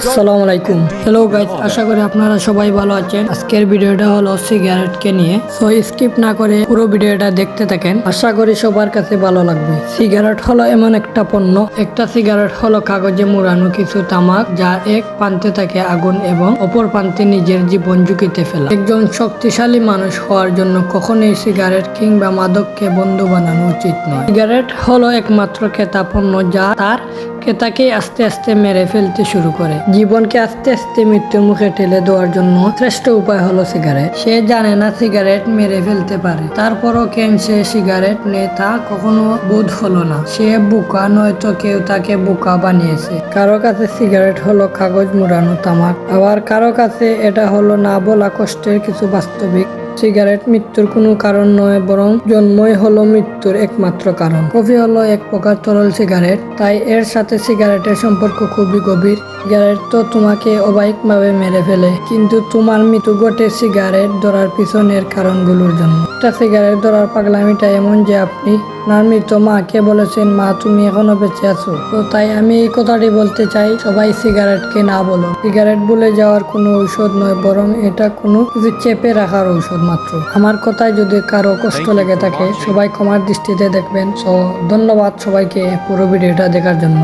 আসসালামু আলাইকুম। Hello guys আশা করি আপনারা সবাই ভালো আছেন। আজকের ভিডিওটা হলো সিগারেটকে নিয়ে। সো স্কিপ না করে পুরো ভিডিওটা দেখতে থাকেন। আশা করি সবার কাছে ভালো লাগবে। সিগারেট হলো এমন একটা পণ্য। একটা সিগারেট হলো কাগজে মোড়ানো কিছু তামাক যা এক প্রান্তে থাকে আগুন এবং অপর প্রান্তে নিজের জীবন ঝুঁকিতে ফেলা। একজন শক্তিশালী মানুষ হওয়ার জন্য কখনোই সিগারেট কিংবা মাদককে বন্ধু বানানো উচিত নয়। সিগারেট হলো একমাত্র ক্রেতা পণ্য যা তার ক্রেতাকে আস্তে আস্তে মেরে ফেলতে শুরু করে। জীবনকে আস্তে আস্তে মৃত্যুর মুখে ঠেলে দেওয়ার জন্য শ্রেষ্ঠ উপায় হলো সিগারেট। সে জানে না সিগারেট মেরে ফেলতে পারে। তারপরও কেন সে সিগারেট নেয় তা কখনো বোধ হলো না। সে বোকা, নয়তো কেউ তাকে বোকা বানিয়েছে। কারও কাছে সিগারেট হলো কাগজ মোড়ানো তামাক। আবার কারও কাছে এটা হলো না বলা কষ্টের কিছু বাস্তবিক সিগারেট মৃত্যুর কোনো কারণ নয়, বরং জন্মই হলো মৃত্যুর একমাত্র কারণ। কফি হলো এক প্রকার তরল সিগারেট, তাই এর সাথে সিগারেটের সম্পর্ক খুবই গভীর। সিগারেট তো তোমাকে অবাহিকভাবে মেরে ফেলে, কিন্তু তোমার মৃত্যু ঘটে সিগারেট ধরার পিছনের কারণগুলোর জন্য। একটা সিগারেট ধরার পাগলামিটা এমন যে আপনি আপনার মৃত মাকে বলেছেন মা তুমি এখনও বেঁচে আছো। তো তাই আমি এই কথাটি বলতে চাই সবাই সিগারেটকে না বলো। সিগারেট বলে যাওয়ার কোনো ঔষধ নয় বরং এটা কোনো কিছু চেপে রাখার ঔষধ মাত্র। আমার কথায় যদি কারও কষ্ট লেগে থাকে সবাই ক্ষমার দৃষ্টিতে দেখবেন। তো ধন্যবাদ সবাইকে পুরো ভিডিওটা দেখার জন্য।